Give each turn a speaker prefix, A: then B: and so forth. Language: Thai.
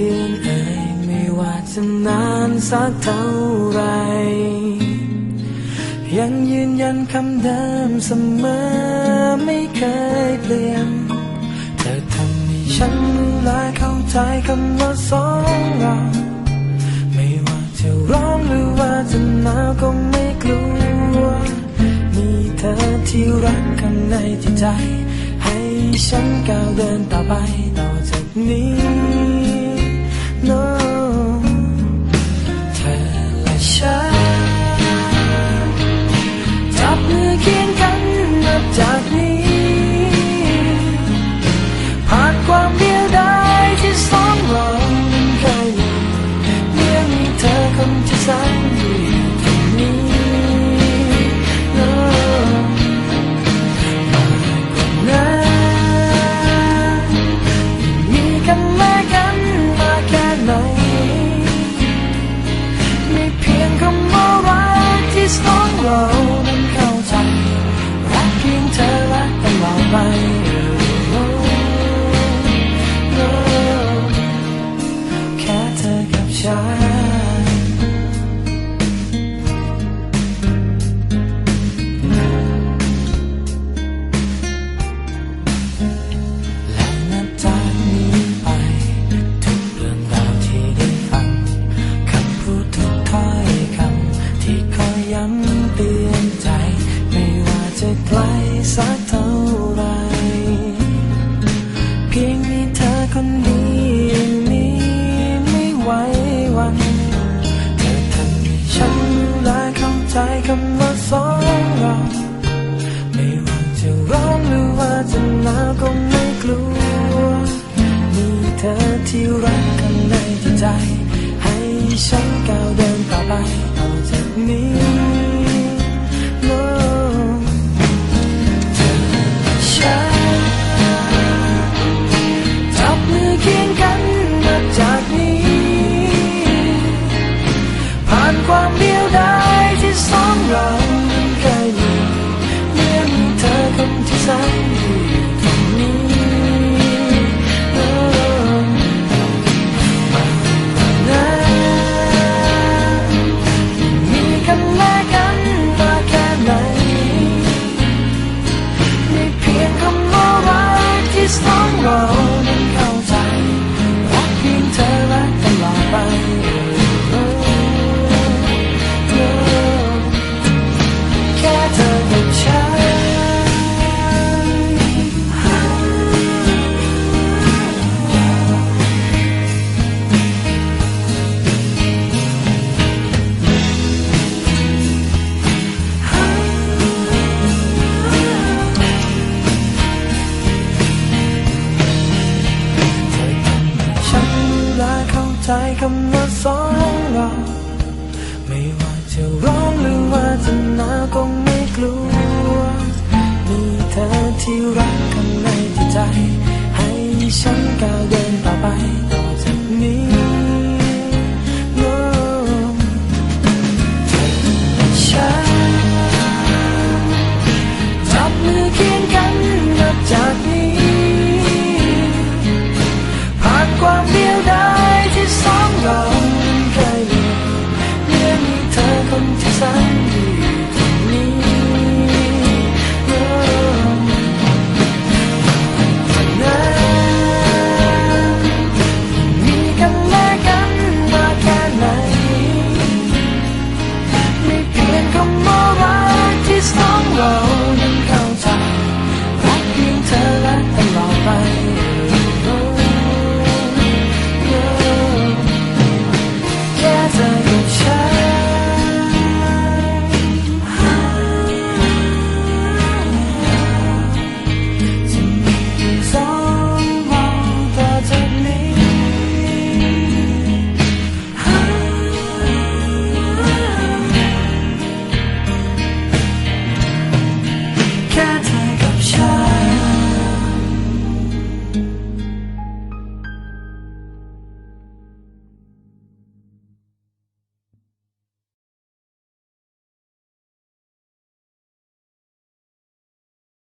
A: อื่นเอ่ยไม่ว่าจะนานสักเท่าไร ยังยืนยันคำเดิมเสมอไม่เคยเปลี่ยน เธอทำให้ฉันรู้และเข้าใจคำว่าสองเราไม่ว่าจะร้อนหรือว่าจะหนาวก็ไม่กลัว มีเธอที่รักข้างในจิตใจ ให้ฉันก้าวเดินต่อไปต่อจากนี้ คนดียวนี้ไม่ไหวหวันเธอทำให้ฉันและเข้าใจคำว่าสองเราไม่ว่าจะร้อนหรือว่าจะหนาวก็ไม่กลัวมีเธอที่รักกันในใจ ใจคำว่าสองเรา ไม่ว่าจะร้อนหรือว่าจะหนาวก็ไม่กลัว มีเธอที่รักข้างในจิตใจ ให้ฉันก้าวเดินต่อไปต่อจากนี้ No เธอและฉันจับมือเคียงกันนับจากนี้ ผ่านความดี